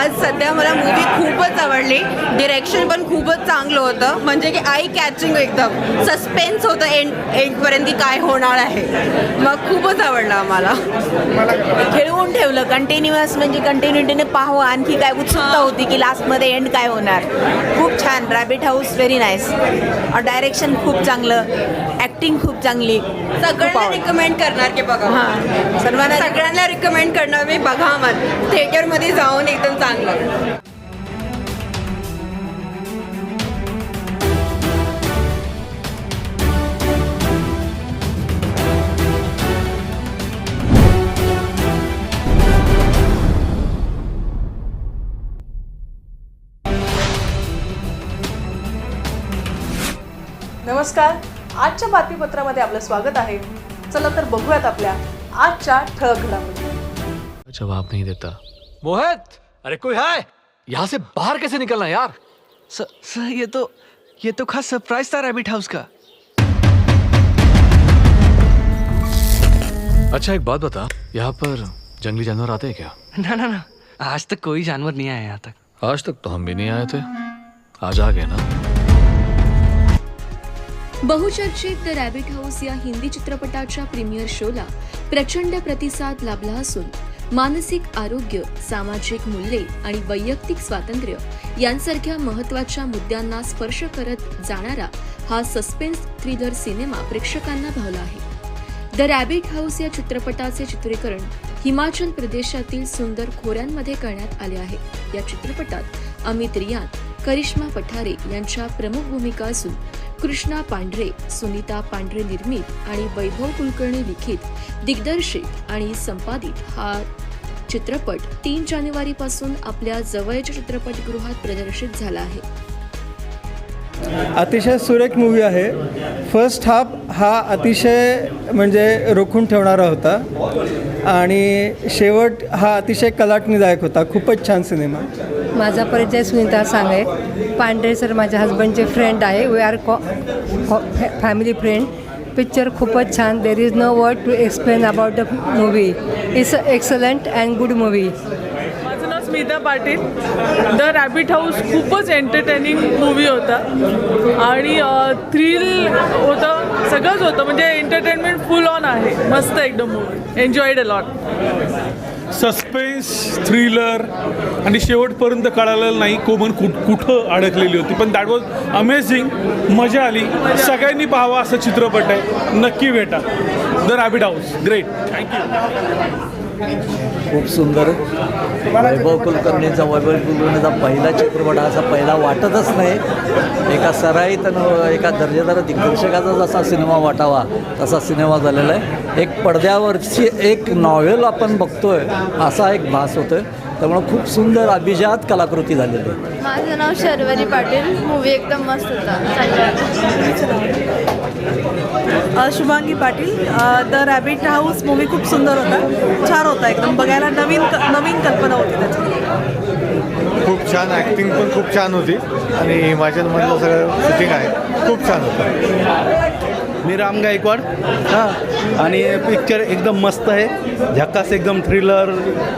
आज सध्या मला मूवी खूपच आवडली. डिरेक्शन पण खूपच चांगलं होतं. म्हणजे की आय कॅचिंग एकदम. सस्पेन्स होतं एंड एंडपर्यंत की काय होणार आहे. मग खूपच आवडलं आम्हाला. खेळवून ठेवलं. कंटिन्युअस म्हणजे कंटिन्युटीने पाहावं. आणखी काय उत्सुकता होती की लास्टमध्ये एंड काय होणार? खूप छान. Rabbit house very nice direction खूप चांगलं. ॲक्टिंग खूप चांगली. सगळ्यांना. रिकमेंड करणार की बघा. हां. सर्वांना सगळ्यांना रिकमेंड करणार मी. बघा मग थिएटरमध्ये जाऊन एकदम चांगलं नमस्कार. आजच्या बातमीपत्रामध्ये आपलं स्वागत आहे. चला तर बघूयात आपल्या आजच्या ठळक घडामोडी. जवाब नहीं देता. मोहित! अरे कोई है? यहाँ से बाहर कैसे निकलना यार? सर सर ये तो ये तो खास सरप्राइज़ था रैबिट हाउस का। अच्छा एक बात बता। यहाँ पर जंगली जानवर आते हैं क्या? ना ना ना। आज तक कोई जानवर नहीं आया यहाँ तक। आज तक तो हम भी नहीं आए थे। आज आ गए ना? बहुचर्चित द रॅबिट हाऊस या हिंदी चित्रपटाच्या प्रीमियर शोला प्रचंड प्रतिसाद लाभला असून मानसिक आरोग्य सामाजिक मूल्ये आणि वैयक्तिक स्वातंत्र्य यांसारख्या महत्त्वाच्या मुद्द्यांना स्पर्श करत जाणारा हा सस्पेन्स थ्रिलर सिनेमा प्रेक्षकांना भावला आहे. द रॅबिट हाऊस या चित्रपटाचे चित्रीकरण हिमाचल प्रदेशातील सुंदर खोऱ्यांमध्ये करण्यात आले आहे. या चित्रपटात अमित रियान करिश्मा पठारे यांच्या प्रमुख भूमिका असून कृष्णा पांढरे सुनीता पांढरे निर्मित आणि वैभव कुलकर्णी लिखित दिग्दर्शित आणि संपादित हा चित्रपट तीन जानेवारीपासून आपल्या जवळच्या चित्रपटगृहात प्रदर्शित झाला आहे. अतिशय सुरेख मूवी आहे. फर्स्ट हाफ हा अतिशय म्हणजे रोखून ठेवणारा होता. आणि शेवट हा अतिशय कलाटणीदायक होता. खूपच छान सिनेमा. माझा परिचय सुनीता सांगे. पांढरे सर माझ्या हस्बंडचे फ्रेंड आहे. We are co family friend picture खूपच छान. There is no word to explain about the movie it's a excellent and good movie Smita Patil. The rabbit house खूपच एंटरटेनिंग मूवी होता. आणि थ्रिल होतं सगळंच होतं. म्हणजे एंटरटेनमेंट फुल ऑन आहे. मस्त एकदम movie enjoyed a lot suspense thriller आणि शेवटपर्यंत कळालेलं नाही कोमन कुठ कुठं अडकलेली होती. पण दॅट वॉज अमेझिंग मजा आली. सगळ्यांनी पाहावा असं चित्रपट आहे. नक्की भेटा. The rabbit house. Great thank you खूप सुंदर. वैभव कुलकर्णीचा वैभव कुलकर्णीचा पहिला चित्रपट असा पहिला वाटतच नाही. एका सराईत एका दर्जेदार दिग्दर्शकाचा जसा सिनेमा वाटावा तसा सिनेमा झालेला आहे. एक पडद्यावरची एक नॉव्हेल आपण बघतोय असा एक भास होतोय. त्यामुळं खूप सुंदर अभिजात कलाकृती झालेली आहे. माझं नाव शर्वरी पाटील. मूवी एकदम मस्त होता. Shubhangi Patil. The rabbit house movie खूप सुंदर होता. छान होता एकदम. बघायला नवीन नवीन कल्पना होती त्याची खूप छान ॲक्टिंग पण खूप छान होती. आणि हिमाचलमधलं सगळं शूटिंग आहे. खूप छान होतं. मी राम गायकवाड. हां. आणि पिक्चर एकदम मस्त आहे. झक्कास एकदम थ्रिलर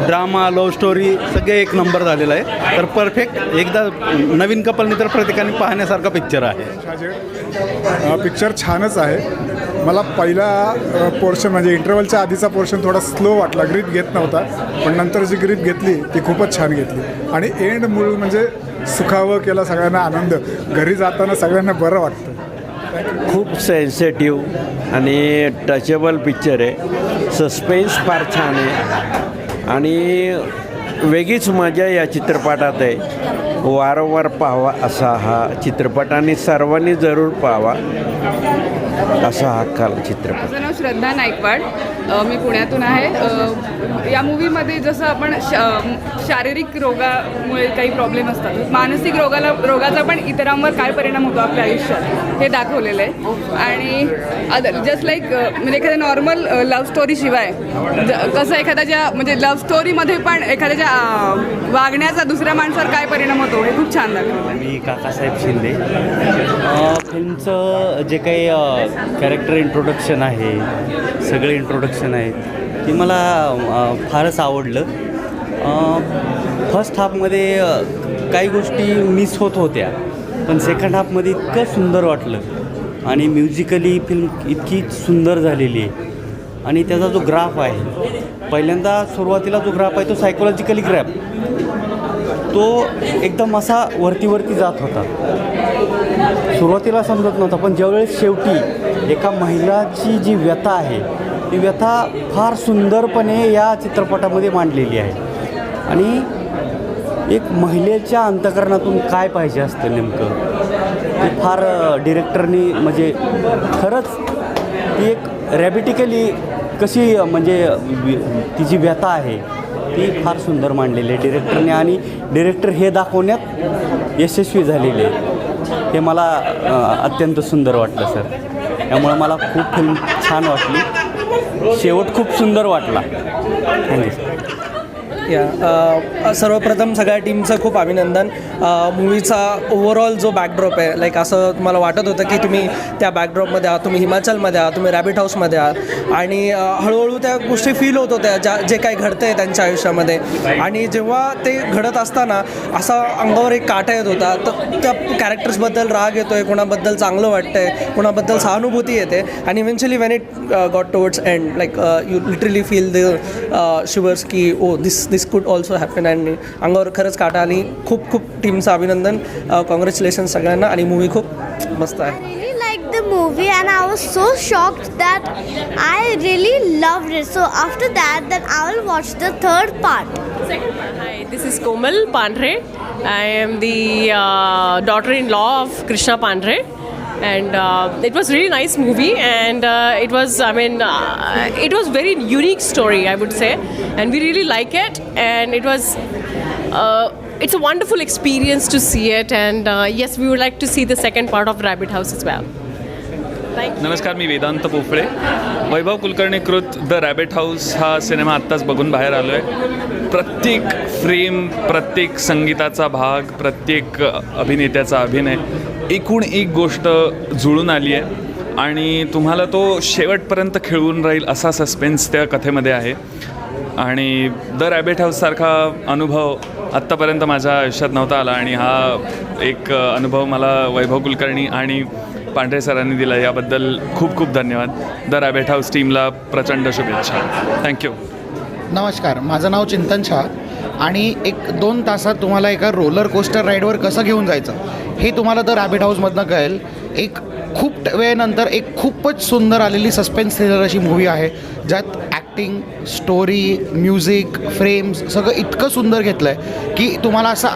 ड्रामा लव्ह स्टोरी सगळे एक नंबर झालेलं आहे. तर परफेक्ट एकदा नवीन कपलनी तर प्रत्येकाने पाहण्यासारखा पिक्चर आहे. पिक्चर छानच आहे. मला पहिला पोर्शन म्हणजे इंटरवलच्या आधीचा पोर्शन थोडा स्लो वाटला. ग्रीप घेत नव्हता. पण नंतर जी ग्रीप घेतली ती खूपच छान घेतली. आणि एंड मूळ म्हणजे सुखावं केलं सगळ्यांना आनंद. घरी जाताना सगळ्यांना बरं वाटतं. खूप सेन्सिटिव्ह आणि टचेबल पिक्चर आहे. सस्पेन्स फार छान आहे. आणि वेगळीच मजा या चित्रपटात आहे. वारंवार पाहावा असा हा चित्रपट आणि सर्वांनी जरूर पाहावा असा हा काल चित्रपट श्रद्धा नायकवाड मी पुण्यातून आहे. या मूवीमध्ये जसं आपण श शारीरिक रोगामुळे काही प्रॉब्लेम असतात मानसिक रोगाला रोगाचा पण इतरांवर काय परिणाम होतो आपल्या आयुष्यात हे दाखवलेलं आहे. आणि अदर जस्ट लाईक म्हणजे एखाद्या नॉर्मल लव्ह स्टोरीशिवाय ज कसं एखाद्याच्या म्हणजे लव्ह स्टोरीमध्ये पण एखाद्याच्या वागण्याचा दुसऱ्या माणसावर काय परिणाम होतो हे खूप छान दाखवलं. मी काकासाहेब शिंदे. फिल्मचं जे काही कॅरेक्टर इंट्रोडक्शन आहे सगळे इंट्रोडक्शन आहेत ते मला फारच आवडलं. फर्स्ट हाफमध्ये काही गोष्टी मिस होत होत्या पण सेकंड हाफमध्ये इतकं सुंदर वाटलं. आणि म्युझिकली फिल्म इतकी सुंदर झालेली आहे. आणि त्याचा जो ग्राफ आहे पहिल्यांदा सुरुवातीला जो ग्राफ आहे तो सायकोलॉजिकली ग्राफ तो एकदम असा वरती वरती जात होता. सुरुवातीला समजत नव्हता पण ज्यावेळेस शेवटी एका महिलाची जी व्यथा आहे ती व्यथा फार सुंदरपणे या चित्रपटामध्ये मांडलेली आहे. आणि एक महिलेच्या अंतकरणातून काय पाहिजे असतं नेमकं? ते फार डिरेक्टरनी म्हणजे खरंच ती एक रॅबिटिकली कशी म्हणजे तिची व्यथा आहे ती फार सुंदर मांडलेली आहे डिरेक्टरने आणि डिरेक्टर हे दाखवण्यात यशस्वी झालेले आहे. हे मला अत्यंत सुंदर वाटलं सर. त्यामुळं मला खूप फिल्म छान वाटली. शेवट खूप सुंदर वाटला. Thank you sir. या. सर्वप्रथम सगळ्या टीमचं खूप अभिनंदन. मूवीचा ओव्हरऑल जो बॅकड्रॉप आहे लाईक असं तुम्हाला वाटत होतं की तुम्ही त्या बॅकड्रॉपमध्ये आहात तुम्ही हिमाचलमध्ये आहात तुम्ही रॅबिट हाऊसमध्ये आहात. आणि हळूहळू त्या गोष्टी फील होत होत्या ज्या जे काही घडतं आहे त्यांच्या आयुष्यामध्ये. आणि जेव्हा ते घडत असताना असा अंगावर एक काटा येत होता तर त्या कॅरेक्टर्सबद्दल राग येतो आहे कोणाबद्दल चांगलं वाटतं आहे कोणाबद्दल सहानुभूती येते. आणि eventually when it got towards end like you literally feel the shivers की ओ दिस दिस कुड ऑल्सो हॅपन अँड अंगावर खरंच काटा आली खूप खूप टीमचं अभिनंदन कॉंग्रॅच्युलेशन सगळ्यांना आणि मूवी खूप मस्त आहे the movie and I was so shocked that I really loved it. So after that, then I will watch the third part. Hi, this is Komal Pandre. I am the uh, daughter-in-law of Krishna Pandre. And uh, it was really nice movie, and uh, it was, I mean, uh, it was very unique story, I would say, and we really like it. And it was, uh, it's a wonderful experience to see it. And uh, yes, we would like to see the second part of Rabbit House as well. नमस्कार मी वेदांत पोफळे वैभव कुलकर्णीकृत the rabbit house हा cinema आत्ताच बघून बाहेर आलो आहे प्रत्येक फ्रेम प्रत्येक संगीताचा भाग प्रत्येक अभिनेत्याचा अभिनय एकूण एक गोष्ट जुळून आली आहे आणि तुम्हाला तो शेवटपर्यंत खेळून राहील असा सस्पेन्स त्या कथेमध्ये आहे. आणि द रॅबेट हाऊससारखा अनुभव आत्तापर्यंत माझ्या आयुष्यात नव्हता आला आणि हा एक अनुभव मला वैभव कुलकर्णी आणि पांढरे सरांनी दिला याबद्दल खूप खूप धन्यवाद. द रॅबेट हाऊस टीमला प्रचंड शुभेच्छा. थँक्यू नमस्कार. माझं नाव चिंतन शाह. आणि एक दोन तासात तुम्हाला एका रोलर कोस्टर राईडवर कसं घेऊन जायचं हे तुम्हाला तर रॅबिट हाऊसमधनं कळेल. एक खूप वेळेनंतर एक खूपच सुंदर आलेली सस्पेन्स थ्रिलर अशी मूवी आहे ज्यात ॲक्टिंग स्टोरी म्युझिक फ्रेम्स सगळं इतकं सुंदर घेतलं आहे की तुम्हाला असं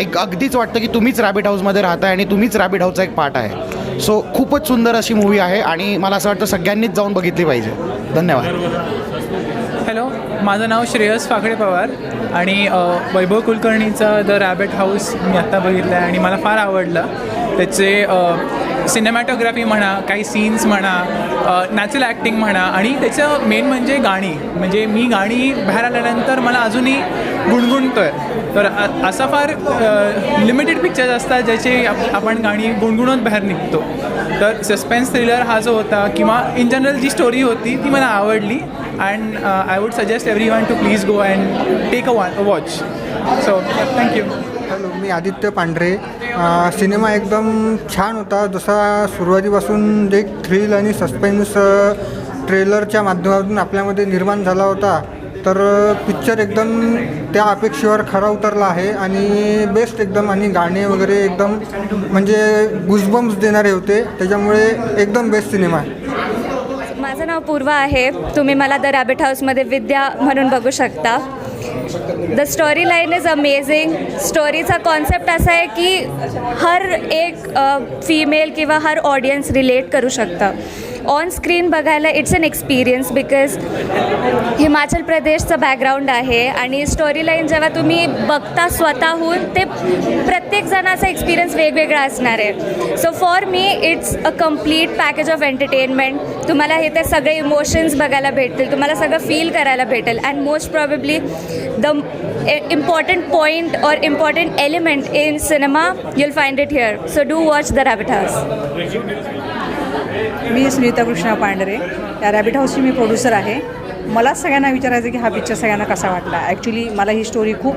एक अगदीच वाटतं की तुम्हीच रॅबिट हाऊसमध्ये राहताय आणि तुम्हीच रॅबिट हाऊसचा एक पार्ट आहे. सो खूपच सुंदर अशी मूवी आहे आणि मला असं वाटतं सगळ्यांनीच जाऊन बघितली पाहिजे. धन्यवाद. हॅलो माझं नाव श्रेयस फाकडे पवार. आणि वैभव कुलकर्णीचा द रॅबिट हाऊस मी आत्ता बघितलं आहे आणि मला फार आवडलं. त्याचे सिनेमॅटोग्राफी म्हणा काही सीन्स म्हणा नॅचरल ॲक्टिंग म्हणा आणि त्याचं मेन म्हणजे गाणी. म्हणजे मी गाणी बाहेर आल्यानंतर मला अजूनही गुणगुणतो आहे तर असा फार लिमिटेड पिक्चर्स असतात ज्याचे आप- आपण गाणी गुणगुणत बाहेर निघतो. तर सस्पेन्स थ्रिलर हा जो होता किंवा इन जनरल जी स्टोरी होती ती मला आवडली. And I would suggest to one to please go and take a watch. Watch thank you. Hello me Aditya Pandhare cinema एकदम छान होता जसा सुरुवातीपासून जे थ्रिल आणि सस्पेन्स ट्रेलरच्या माध्यमातून आपल्यामध्ये निर्माण झाला होता तर पिक्चर एकदम त्या अपेक्षेवर खरा उतरला आहे आणि बेस्ट एकदम आणि गाणे वगैरे एकदम म्हणजे गुजबम्स देणारे होते त्याच्यामुळे एकदम बेस्ट सिनेमा आहे पूर्वा आहे. तुम्ही मला द रॅबिट हाऊसमध्ये विद्या म्हणून बघू शकता. The story line is amazing स्टोरीचा concept असा आहे की हर एक फिमेल किंवा हर ऑडियन्स रिलेट करू शकतं. ऑन स्क्रीन बघायला it's an experience because Himachal प्रदेशचं बॅकग्राऊंड आहे आणि स्टोरी लाईन जेव्हा तुम्ही बघता स्वतःहून ते प्रत्येक जणाचा एक्सपिरियन्स वेगवेगळा असणार आहे. So for me it's a complete package of entertainment तुम्हाला हे ते सगळे इमोशन्स बघायला भेटतील तुम्हाला सगळं फील करायला भेटेल. And most probably the important point or important element in cinema you'll find it here so do watch the rabbit house मी सुनीता कृष्णा पांढरे. या रॅबिट हाऊसची मी प्रोड्युसर आहे. मला सगळ्यांना विचारायचं की हा पिक्चर सगळ्यांना कसा वाटला? ॲक्च्युली मला ही स्टोरी खूप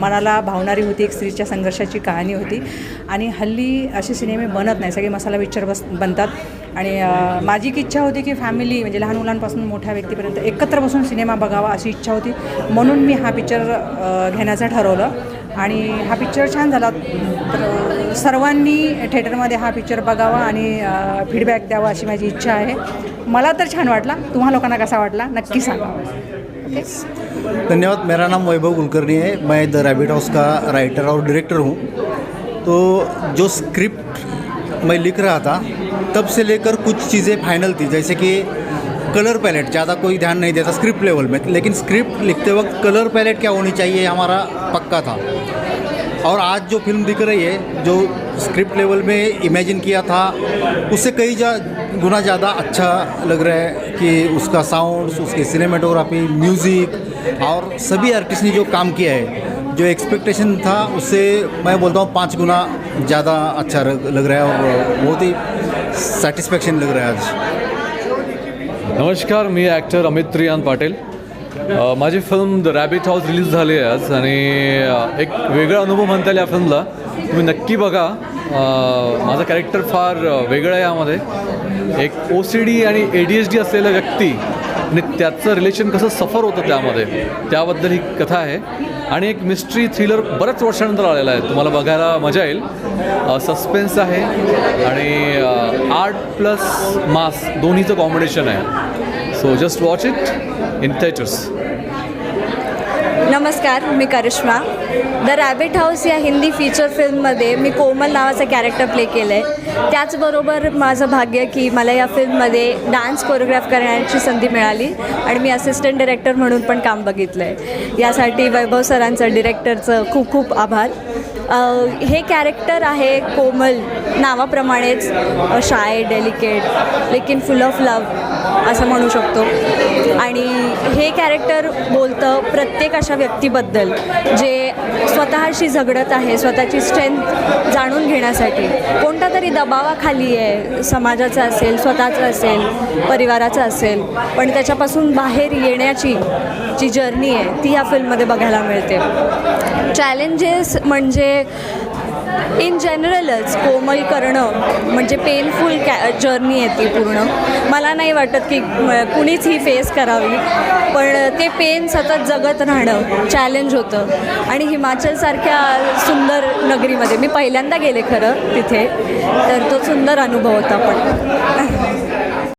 मनाला भावणारी होती एक स्त्रीच्या संघर्षाची कहाणी होती. आणि हल्ली असे सिनेमे बनत नाही. सगळे मसाला पिक्चर बस बनतात. आणि माझी एक इच्छा होती की फॅमिली म्हणजे लहान मुलांपासून मोठ्या व्यक्तीपर्यंत एकत्र बसून सिनेमा बघावा अशी इच्छा होती. म्हणून मी हा पिक्चर घेण्याचं ठरवलं. आणि हा पिक्चर छान झाला. तर सर्वांनी थिएटरमध्ये हा पिक्चर बघावा आणि फीडबॅक द्यावा अशी माझी इच्छा आहे. मला तर छान वाटला. तुम्हा लोकांना कसा वाटला? नक्की सांगा. धन्यवाद. मेरा नाम वैभव कुलकर्णी है. मैं द रैबिट हाउस का राइटर और डायरेक्टर हूँ. तो जो स्क्रिप्ट मैं लिख रहा था तब से लेकर कुछ चीज़ें फाइनल थी. जैसे कि कलर पैलेट, ज़्यादा कोई ध्यान नहीं देता स्क्रिप्ट लेवल में, लेकिन स्क्रिप्ट लिखते वक्त कलर पैलेट क्या होनी चाहिए हमारा पक्का था। और आज जो फ़िल्म दिख रही है, जो स्क्रिप्ट लेवल में इमेजिन किया था उससे कई जा, गुना ज़्यादा अच्छा लग रहा है कि उसका साउंड उसकी सिनेमाटोग्राफी म्यूज़िक और सभी आर्टिस्ट ने जो काम किया है, जो एक्सपेक्टेशन था उससे मैं बोलता हूँ पाँच गुना ज़्यादा अच्छा लग रहा है और बहुत ही सेटिस्फेक्शन लग रहा है आज। नमस्कार मी ॲक्टर अमित त्रियान पाटील. माझी film the rabbit house release झाली आहे आज आणि एक वेगळा अनुभव म्हणता येईल या फिल्मला तुम्ही नक्की बघा. माझं कॅरेक्टर फार वेगळं आहे यामध्ये. एक ओ सी डी आणि ए डी एच डी असलेला व्यक्ती आणि त्याचं रिलेशन कसं सफर होतं त्यामध्ये? त्याबद्दल ही कथा आहे. आणि एक मिस्ट्री थ्रिलर बऱ्याच वर्षानंतर आलेला आहे. तुम्हाला बघायला मजा येईल. सस्पेन्स आहे आणि आर्ट प्लस मास दोन्हीचं कॉम्बिनेशन आहे. So just watch it in theatres नमस्कार मी करिश्मा. द रॅबिट हाऊस या हिंदी फीचर फिल्ममध्ये मी कोमल नावाचं कॅरेक्टर प्ले केलं आहे त्याचबरोबर माझं भाग्य की मला या फिल्ममध्ये डान्स कोरिओग्राफ करण्याची संधी मिळाली आणि मी असिस्टंट डिरेक्टर म्हणून पण काम बघितलं आहे यासाठी वैभव सरांचं डिरेक्टरचं खूप खूप आभार. हे कॅरेक्टर आहे कोमल नावाप्रमाणेच शाय डेलिकेट लेकिन फुल ऑफ लव असं म्हणू शकतो. आणि हे कॅरेक्टर बोलतं प्रत्येक अशा व्यक्तीबद्दल जे स्वतःशी झगडत आहे स्वतःची स्ट्रेंथ जाणून घेण्यासाठी. कोणता तरी दबावाखाली आहे समाजाचा असेल स्वतःचं असेल परिवाराचं असेल पण त्याच्यापासून बाहेर येण्याची जी जर्नी आहे ती या फिल्ममध्ये बघायला मिळते. चॅलेंजेस म्हणजे इन जनरलच कोमल करणं म्हणजे पेनफुल कॅ जर्नी आहे ती पूर्ण. मला नाही वाटत की कुणीच ही फेस करावी. पण ते पेन सतत जगत राहणं चॅलेंज होतं. आणि हिमाचलसारख्या सुंदर नगरीमध्ये मी पहिल्यांदा गेले खरं तिथे तर तो सुंदर अनुभव होता पण.